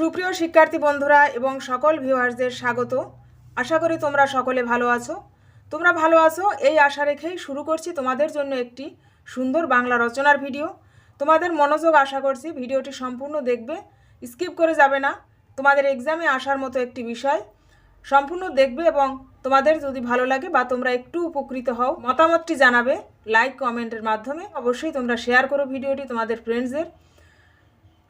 সুপ্রিয় শিক্ষার্থী বন্ধুরা এবং সকল ভিউয়ার্সদের স্বাগত। আশা করি তোমরা সকলে ভালো আছো। তোমরা ভালো আছো, এই আশা রেখেই শুরু করছি তোমাদের জন্য একটি সুন্দর বাংলা রচনার ভিডিও তোমাদের মনোযোগ আশা করছি ভিডিওটি সম্পূর্ণ দেখবে। স্কিপ করে যাবে না, তোমাদের এক্সামে আসার মতো একটি বিষয়। সম্পূর্ণ দেখবে এবং তোমাদের যদি ভালো লাগে বা তোমরা একটু উপকৃত হও, মতামতটি জানাবে লাইক কমেন্টের মাধ্যমে। অবশ্যই তোমরা শেয়ার করো ভিডিওটি তোমাদের ফ্রেন্ডসদের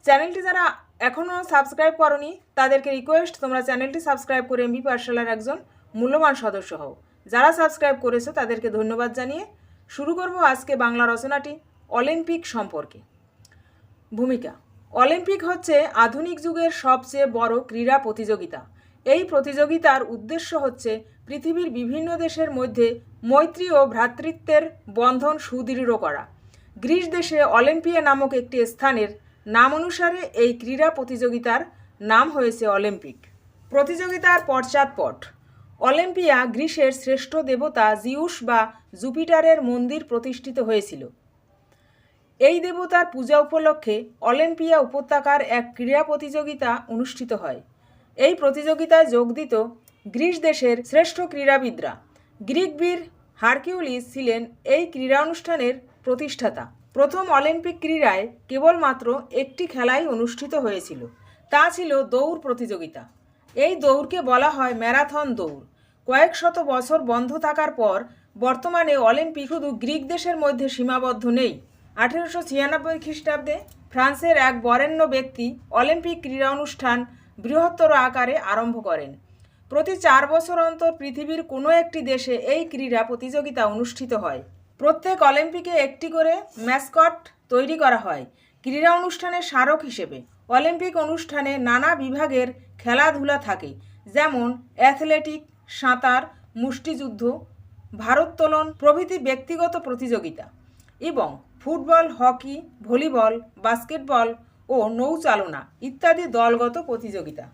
চ্যানেলটি যারা এখনও সাবস্ক্রাইব করনি, তাদেরকে রিকোয়েস্ট তোমরা চ্যানেলটি সাবস্ক্রাইব করে এমবি পাঠশালার একজন মূল্যবান সদস্য হও। যারা সাবস্ক্রাইব করেছ, তাদেরকে ধন্যবাদ জানিয়ে শুরু করব আজকে বাংলা রচনাটি অলিম্পিক সম্পর্কে। ভূমিকা। অলিম্পিক হচ্ছে আধুনিক যুগের সবচেয়ে বড় ক্রীড়া প্রতিযোগিতা। এই প্রতিযোগিতার উদ্দেশ্য হচ্ছে পৃথিবীর বিভিন্ন দেশের মধ্যে মৈত্রী ও ভ্রাতৃত্বের বন্ধন সুদৃঢ় করা। গ্রিস দেশে অলিম্পিয়া নামক একটি স্থানের নাম অনুসারে এই ক্রীড়া প্রতিযোগিতার নাম হয়েছে অলিম্পিক। প্রতিযোগিতার পশ্চাৎপট। অলিম্পিয়া গ্রিসের শ্রেষ্ঠ দেবতা জিউস বা জুপিটারের মন্দির প্রতিষ্ঠিত হয়েছিল। এই দেবতার পূজা উপলক্ষে অলিম্পিয়া উপত্যকার এক ক্রীড়া প্রতিযোগিতা অনুষ্ঠিত হয়। এই প্রতিযোগিতায় যোগ দিত গ্রিস দেশের শ্রেষ্ঠ ক্রীড়াবিদরা। গ্রিক বীর হারকিউলিস ছিলেন এই ক্রীড়া অনুষ্ঠানের প্রতিষ্ঠাতা। প্রথম অলিম্পিক ক্রীড়ায় কেবলমাত্র একটি খেলাই অনুষ্ঠিত হয়েছিল, তা ছিল দৌড় প্রতিযোগিতা। এই দৌড়কে বলা হয় ম্যারাথন দৌড়। কয়েক শত বছর বন্ধ থাকার পর বর্তমানে অলিম্পিক শুধু গ্রিক দেশের মধ্যে সীমাবদ্ধ নেই। আঠেরোশো ছিয়ানব্বই খ্রিস্টাব্দে ফ্রান্সের এক বরেণ্য ব্যক্তি অলিম্পিক ক্রীড়া অনুষ্ঠান বৃহত্তর আকারে আরম্ভ করেন। প্রতি চার বছর অন্তর পৃথিবীর কোনো একটি দেশে এই ক্রীড়া প্রতিযোগিতা অনুষ্ঠিত হয়। প্রত্যেক অলিম্পিকে একটি করে ম্যাসকট তৈরি করা হয়, ক্রীড়া অনুষ্ঠানের স্মারক হিসেবে। অলিম্পিক অনুষ্ঠানে নানা বিভাগের খেলাধুলা থাকে, যেমন অ্যাথলেটিক, সাঁতার, মুষ্টিযুদ্ধ, ভারোত্তোলন প্রভৃতি ব্যক্তিগত প্রতিযোগিতা এবং ফুটবল, হকি, ভলিবল, বাস্কেটবল ও নৌচালনা ইত্যাদি দলগত প্রতিযোগিতা।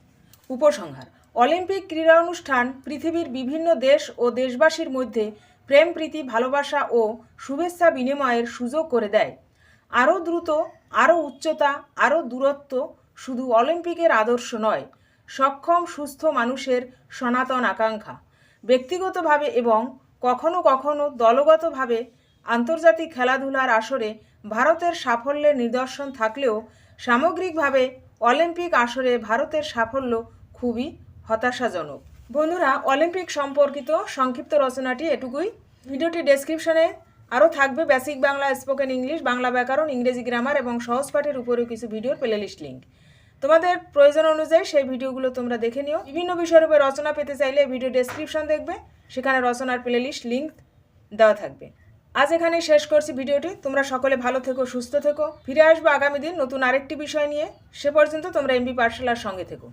উপসংহার অলিম্পিক ক্রীড়া অনুষ্ঠান পৃথিবীর বিভিন্ন দেশ ও দেশবাসীর মধ্যে প্রেম, প্রীতি, ভালোবাসা ও শুভেচ্ছা বিনিময়ের সুযোগ করে দেয়। আরও দ্রুত, আরও উচ্চতা, আরও দূরত্ব শুধু অলিম্পিকের আদর্শ নয়, সক্ষম, সুস্থ মানুষের সনাতন আকাঙ্ক্ষা। ব্যক্তিগতভাবে এবং কখনো কখনো দলগতভাবে আন্তর্জাতিক খেলাধুলার আসরে ভারতের সাফল্যের নিদর্শন থাকলেও সামগ্রিকভাবে অলিম্পিক আসরে ভারতের সাফল্য খুবই হতাশাজনক। বন্ধুরা, অলিম্পিক সম্পর্কিত সংক্ষিপ্ত রচনাটি এটুকুই। ভিডিওটি ডেসক্রিপশনে আরও থাকবে basic Bangla, spoken English, Bangla ব্যাকরণ, ইংরেজি গ্রামার এবং সহজ পাঠের উপরেও কিছু ভিডিওর প্লেলিস্ট লিঙ্ক। তোমাদের প্রয়োজন অনুযায়ী সেই ভিডিওগুলো তোমরা দেখে নিও। বিভিন্ন বিষয়ের উপর রচনা পেতে চাইলে ভিডিও ডেসক্রিপশন দেখবে, সেখানে রচনার প্লেলিস্ট লিঙ্ক দেওয়া থাকবে। আজ এখানেই শেষ করছি ভিডিওটি। তোমরা সকলে ভালো থেকো, সুস্থ থেকো। ফিরে আসব আগামী দিন নতুন আরেকটি বিষয় নিয়ে। সে পর্যন্ত তোমরা এমবি পাঠশালার সঙ্গে থেকো।